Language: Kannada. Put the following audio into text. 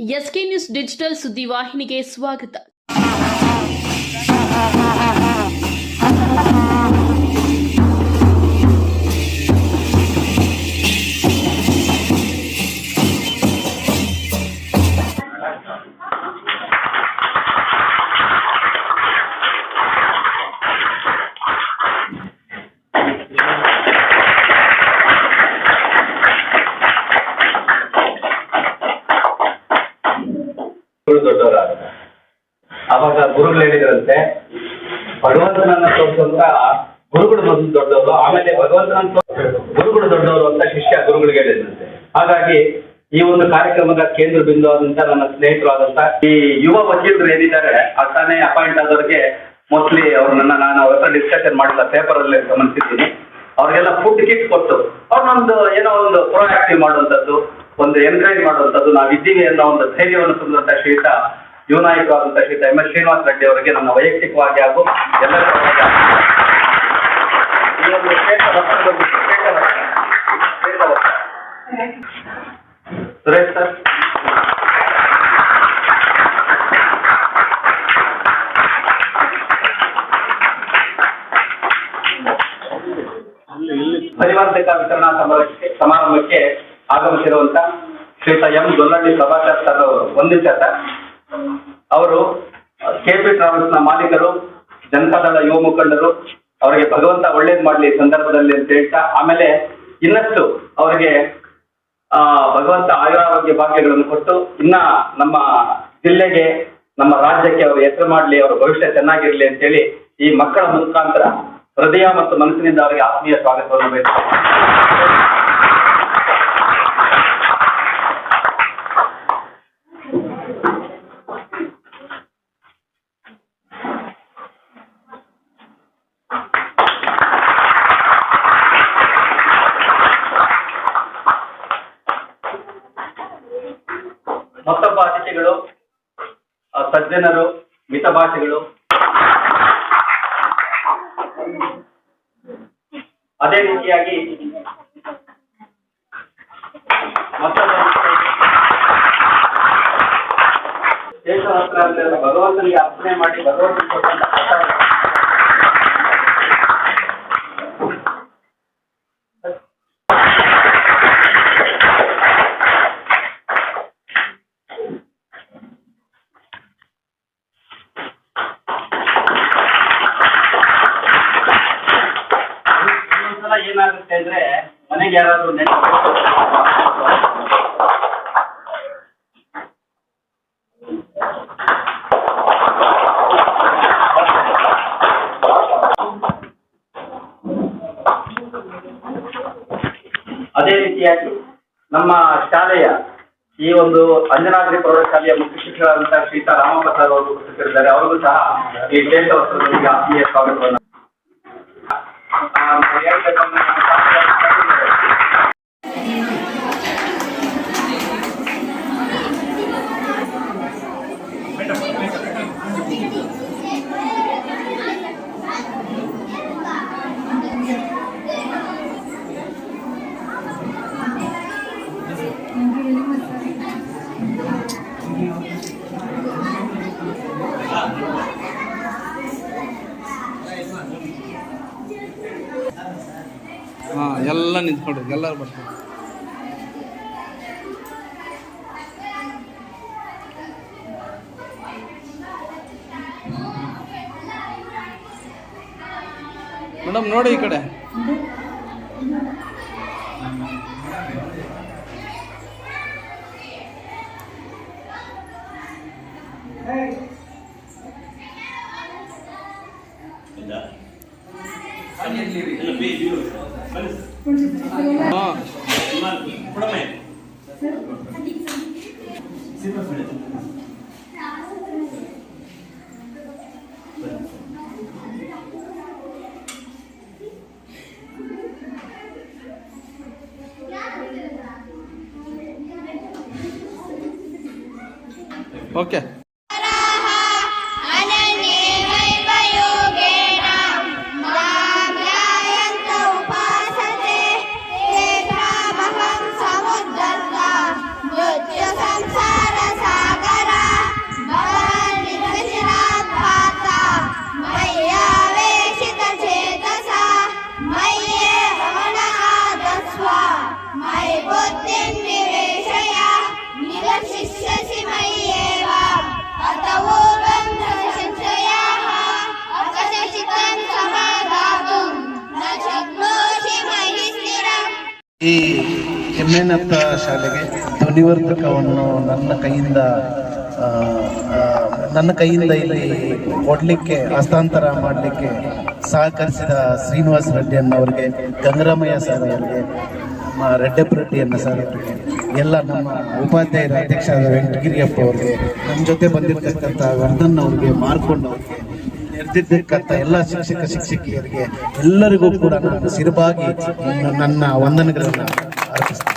ಎಸ್ಕೆ ನ್ಯೂಸ್ ಡಿಜಿಟಲ್ ಸುದ್ದಿವಾಹಿನಿಗೆ ಸ್ವಾಗತ. ಗುರು ದೊಡ್ಡವರಾದ ಅವಾಗ ಗುರುಗಳು ಹೇಳಿದ್ರಂತೆ, ಭಗವಂತನನ್ನ ತೋರಿಸುವಂತ ಗುರುಗಳು ಮೊದಲು ದೊಡ್ಡವರು, ಆಮೇಲೆ ಭಗವಂತನ ಗುರುಗಳು ದೊಡ್ಡವರು ಅಂತ ಶಿಷ್ಯ ಗುರುಗಳಿಗೆ ಹೇಳಿದ್ರಂತೆ. ಹಾಗಾಗಿ ಈ ಒಂದು ಕಾರ್ಯಕ್ರಮದ ಕೇಂದ್ರ ಬಿಂದು ಆದಂತ ನನ್ನ ಸ್ನೇಹಿತರು ಆದಂತ ಈ ಯುವ ವಕೀಲರು ಏನಿದ್ದಾರೆ ಅರ್ಥಾನೇ ಅಪಾಯಿಂಟ್ ಆದವರಿಗೆ ಮೋಸ್ಟ್ಲಿ ಅವ್ರನ್ನ ನಾನು ಅವ್ರ ಹತ್ರ ಡಿಸ್ಕಷನ್ ಮಾಡಿಲ್ಲ ಪೇಪರ್ ಅಲ್ಲಿ ಗಮನಿಸಿದ್ದೀನಿ. ಅವ್ರಿಗೆಲ್ಲ ಫುಡ್ ಕಿಟ್ ಕೊಟ್ಟು, ಅವ್ರನ್ನೊಂದು ಏನೋ ಒಂದು ಪ್ರೊಆಕ್ಟಿವ್ ಮಾಡುವಂಥದ್ದು ಒಂದು ಎನ್ಕರೇಜ್ ಮಾಡುವಂಥದ್ದು ನಾವು ಇದ್ದೀವಿ ಅನ್ನೋ ಒಂದು ಧೈರ್ಯವನ್ನು ತುಂಬಿದಂತ ಶ್ರೀತ ಯುವ ಶ್ರೀತ ಎಂ ಎಸ್ ಶ್ರೀನಿವಾಸ ರೆಡ್ಡಿ ಅವರಿಗೆ ನಮ್ಮ ವೈಯಕ್ತಿಕವಾಗಿ ಹಾಗೂ ಎಲ್ಲರ ಪರವಾಗಿ ಈ ಒಂದು ಶ್ರೇಷ್ಠ ವಸ್ತ್ರ ಬಗ್ಗೆ ಶ್ರೇಷ್ಠ ವಸ್ತ್ರ. ಶ್ರೇಷ್ಠ ವಸ್ತ್ರ. ಸುರೇಶ್ ಸರ್ ಪರಿವರ್ತಕ ವಿತರಣಾ ಸಮಾರಂಭಕ್ಕೆ ಸಮಾರಂಭಕ್ಕೆ ಆಗಮಿಸಿರುವಂತ ಶ್ರೀಯುತ ಎಂ ದೊಲ್ಲಿ ಪ್ರಭಾಕರ್ ಸರ್ ಅವರು ಅವರು ಕೆಪಿ ಟ್ರಾವೆಲ್ಸ್ನ ಮಾಲೀಕರು, ಜನತಾದಳ ಯುವ ಮುಖಂಡರು, ಅವರಿಗೆ ಭಗವಂತ ಒಳ್ಳೇದ್ ಮಾಡ್ಲಿ ಸಂದರ್ಭದಲ್ಲಿ ಅಂತ ಹೇಳ್ತಾ, ಆಮೇಲೆ ಇನ್ನಷ್ಟು ಅವರಿಗೆ, ಆ, ಭಗವಂತ ಆಯುರಾರೋಗ್ಯ ಭಾಗ್ಯಗಳನ್ನು ಕೊಟ್ಟು, ಇನ್ನ ನಮ್ಮ ಜಿಲ್ಲೆಗೆ, ನಮ್ಮ ರಾಜ್ಯಕ್ಕೆ ಅವರು ಹೆಸರು ಮಾಡ್ಲಿ, ಅವರ ಭವಿಷ್ಯ ಚೆನ್ನಾಗಿರ್ಲಿ ಅಂತೇಳಿ ಈ ಮಕ್ಕಳ ಮುಖಾಂತರ ಹೃದಯ ಮತ್ತು ಮನಸ್ಸಿನಿಂದ ಅವರಿಗೆ ಆತ್ಮೀಯ ಸ್ವಾಗತವನ್ನು ಬಯಸುತ್ತೇನೆ ಮತ್ತೊಬ್ಬ ಅತಿಥಿಗಳು ಸಜ್ಜನರು ಮಿತಭಾಷಿಗಳು. ಅದೇ ರೀತಿಯಾಗಿ ಮತ್ತೊಬ್ಬ ಭಗವಂತನಿಗೆ ಅರ್ಪಣೆ ಮಾಡಿ ಭಗವಂತನಿಗೆ ಏನಾಗುತ್ತೆ ಅಂದ್ರೆ ಮನೆಗೆ ಯಾರಾದ್ರೂ ನೆನಪು ಅದೇ ರೀತಿಯಾಗಿ ನಮ್ಮ ಶಾಲೆಯ ಈ ಒಂದು ಅಂಜನಾದ್ರಿ ಪ್ರೌಢಶಾಲೆಯ ಮುಖ್ಯ ಶಿಕ್ಷಕರಾದಂತಹ ಶ್ರೀತಾ ರಾಮಪ್ರಸಾದ್ ಅವರು ಉಪಸ್ಥಿತರಿದ್ದಾರೆ. ಅವರಿಗೂ ಸಹ ಈ ಸ್ವಾಗತವನ್ನು. ನಿಂತ್ಕೊಂಡ್ರಿ ಎಲ್ಲರೂ ಬರ್ತಾರೆ ಮೇಡಮ್ ನೋಡಿ ಈ ಕಡೆ. Okay. ಈ ಎಮ್ಮೆನತ್ತ ಶಾಲೆಗೆ ಧ್ವನಿವರ್ಧಕವನ್ನು ನನ್ನ ಕೈಯಿಂದ ನನ್ನ ಕೈಯಿಂದ ಇಲ್ಲಿ ಕೊಡಲಿಕ್ಕೆ, ಹಸ್ತಾಂತರ ಮಾಡಲಿಕ್ಕೆ ಸಹಕರಿಸಿದ ಶ್ರೀನಿವಾಸ ರೆಡ್ಡಿ ಅನ್ನೋರಿಗೆ ಗಂಗರಾಮಯ್ಯ ಸರ್ ಅವರಿಗೆ ರೆಡ್ಡಪ್ಪ ರೆಡ್ಡಿ ಅಣ್ಣ ಸರ್ ಅವರಿಗೆ, ಎಲ್ಲ ನಮ್ಮ ಉಪಾಧ್ಯಾಯರ ಅಧ್ಯಕ್ಷರಾದ ವೆಂಕಟಗಿರಿಯಪ್ಪ ಅವರಿಗೆ ನಮ್ಮ ಜೊತೆ ಬಂದಿರತಕ್ಕಂಥ ವರ್ಧನ್ ಅವರಿಗೆ, ಮಾರ್ಕೊಂಡ್ ನೆರೆದಿದ್ದಕ್ಕಂಥ ಎಲ್ಲ ಶಿಕ್ಷಕ ಶಿಕ್ಷಕಿಯರಿಗೆ ಎಲ್ಲರಿಗೂ ಕೂಡ ನಾನು ಸಿರಬಾಗಿ ನನ್ನ ವಂದನೆಗಳನ್ನು ಅರ್ಪಿಸ್ತೇನೆ.